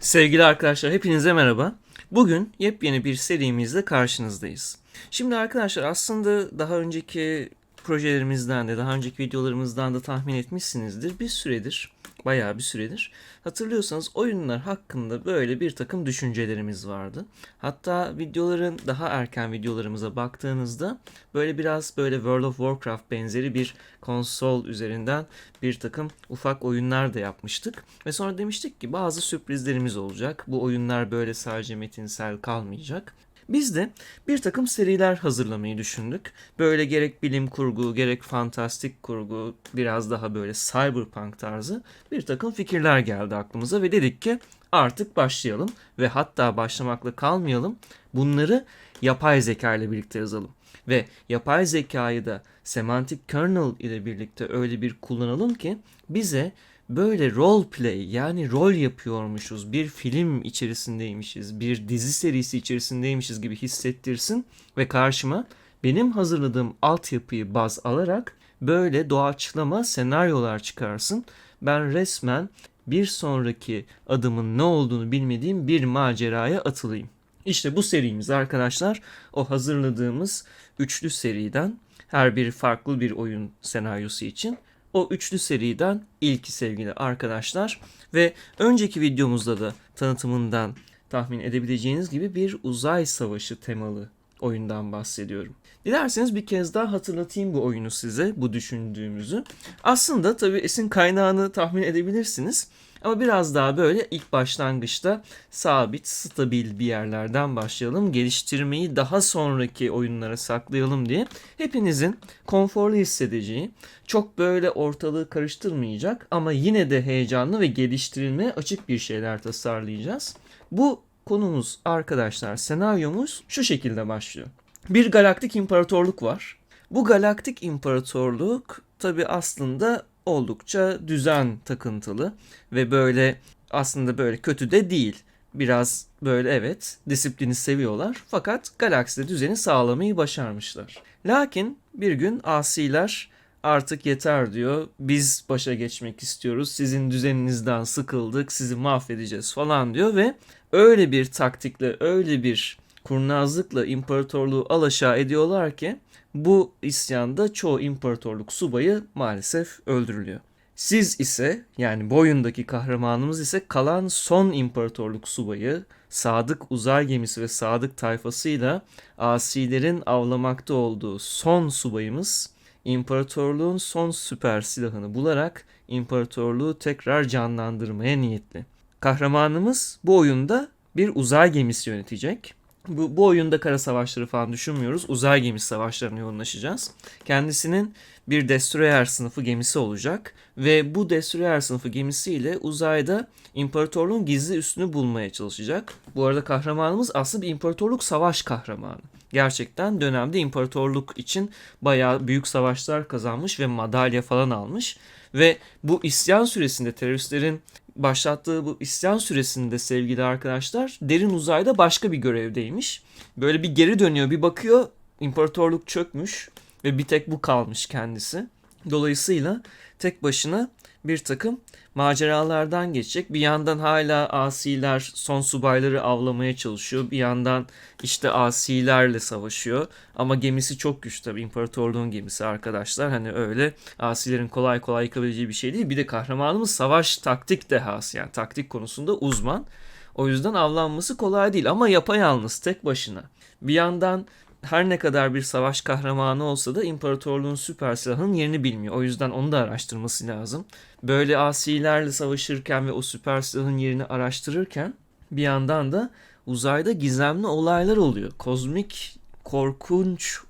Sevgili arkadaşlar hepinize merhaba. Bugün yepyeni bir serimizle karşınızdayız. Şimdi arkadaşlar aslında daha önceki projelerimizden de daha önceki videolarımızdan da tahmin etmişsinizdir. Bir süredir, bayağı bir süredir hatırlıyorsanız oyunlar hakkında böyle bir takım düşüncelerimiz vardı. Hatta videoların daha erken videolarımıza baktığınızda böyle biraz böyle World of Warcraft benzeri bir konsol üzerinden bir takım ufak oyunlar da yapmıştık. Ve sonra demiştik ki bazı sürprizlerimiz olacak. Bu oyunlar böyle sadece metinsel kalmayacak. Biz de bir takım seriler hazırlamayı düşündük. Böyle gerek bilim kurgu, gerek fantastik kurgu, biraz daha böyle cyberpunk tarzı bir takım fikirler geldi aklımıza ve dedik ki artık başlayalım ve hatta başlamakla kalmayalım. Bunları yapay zeka ile birlikte yazalım. Ve yapay zekayı da semantic kernel ile birlikte öyle bir kullanalım ki bize böyle role play yani rol yapıyormuşuz, bir film içerisindeymişiz, bir dizi serisi içerisindeymişiz gibi hissettirsin ve karşıma benim hazırladığım altyapıyı baz alarak böyle doğaçlama senaryolar çıkarsın. Ben resmen bir sonraki adımın ne olduğunu bilmediğim bir maceraya atılayım. İşte bu serimiz arkadaşlar o hazırladığımız üçlü seriden her biri farklı bir oyun senaryosu için o üçlü seriden ilki sevgili arkadaşlar ve önceki videomuzda da tanıtımından tahmin edebileceğiniz gibi bir uzay savaşı temalı oyundan bahsediyorum. Dilerseniz bir kez daha hatırlatayım bu oyunu size, bu düşündüğümüzü. Aslında tabii esin kaynağını tahmin edebilirsiniz. Ama biraz daha böyle ilk başlangıçta sabit, stabil bir yerlerden başlayalım. Geliştirmeyi daha sonraki oyunlara saklayalım diye hepinizin konforlu hissedeceği, çok böyle ortalığı karıştırmayacak ama yine de heyecanlı ve geliştirilmeye açık bir şeyler tasarlayacağız. Bu konumuz arkadaşlar, senaryomuz şu şekilde başlıyor. Bir galaktik imparatorluk var. Bu galaktik imparatorluk tabi aslında oldukça düzen takıntılı ve böyle aslında böyle kötü de değil. Biraz böyle evet disiplini seviyorlar fakat galakside düzeni sağlamayı başarmışlar. Lakin bir gün asiler artık yeter diyor. Biz başa geçmek istiyoruz. Sizin düzeninizden sıkıldık. Sizi mahvedeceğiz falan diyor ve öyle bir taktikle, öyle bir kurnazlıkla imparatorluğu alaşağı ediyorlar ki bu isyanda çoğu imparatorluk subayı maalesef öldürülüyor. Siz ise yani bu oyundaki kahramanımız ise kalan son imparatorluk subayı Sadık uzay gemisi ve Sadık tayfasıyla asilerin avlamakta olduğu son subayımız imparatorluğun son süper silahını bularak imparatorluğu tekrar canlandırmaya niyetli. Kahramanımız bu oyunda bir uzay gemisi yönetecek. Bu, bu oyunda kara savaşları falan düşünmüyoruz. Uzay gemisi savaşlarına yoğunlaşacağız. Kendisinin bir destroyer sınıfı gemisi olacak ve bu destroyer sınıfı gemisiyle uzayda imparatorluğun gizli üstünü bulmaya çalışacak. Bu arada kahramanımız aslında bir imparatorluk savaş kahramanı. Gerçekten dönemde imparatorluk için bayağı büyük savaşlar kazanmış ve madalya falan almış. Ve bu isyan süresinde teröristlerin başlattığı bu isyan süresinde sevgili arkadaşlar derin uzayda başka bir görevdeymiş. Böyle bir geri dönüyor bir bakıyor imparatorluk çökmüş ve bir tek bu kalmış kendisi. Dolayısıyla tek başına bir takım maceralardan geçecek. Bir yandan hala asiler son subayları avlamaya çalışıyor. Bir yandan işte asilerle savaşıyor. Ama gemisi çok güçlü tabii. İmparatorluğun gemisi arkadaşlar. Hani öyle asilerin kolay kolay yıkabileceği bir şey değil. Bir de kahramanımız savaş taktik dehası yani taktik konusunda uzman. O yüzden avlanması kolay değil ama yapayalnız tek başına. Bir yandan her ne kadar bir savaş kahramanı olsa da imparatorluğun süper silahının yerini bilmiyor. O yüzden onu da araştırması lazım. Böyle asilerle savaşırken ve o süper silahın yerini araştırırken bir yandan da uzayda gizemli olaylar oluyor. Kozmik, korkunç,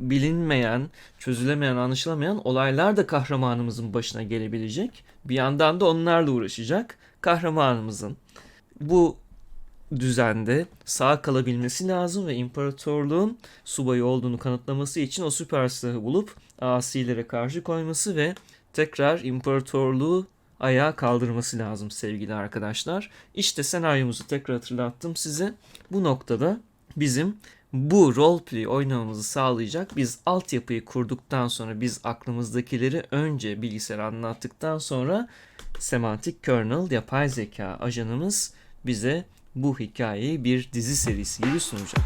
bilinmeyen, çözülemeyen, anlaşılamayan olaylar da kahramanımızın başına gelebilecek. Bir yandan da onlarla uğraşacak. Kahramanımızın bu düzende sağ kalabilmesi lazım ve imparatorluğun subayı olduğunu kanıtlaması için o süper silahı bulup asilere karşı koyması ve tekrar imparatorluğu ayağa kaldırması lazım sevgili arkadaşlar. İşte senaryomuzu tekrar hatırlattım size. Bu noktada bizim bu roleplay oynamamızı sağlayacak biz altyapıyı kurduktan sonra biz aklımızdakileri önce bilgisayara anlattıktan sonra semantik kernel yapay zeka ajanımız bize bu hikayeyi bir dizi serisi gibi sunacak.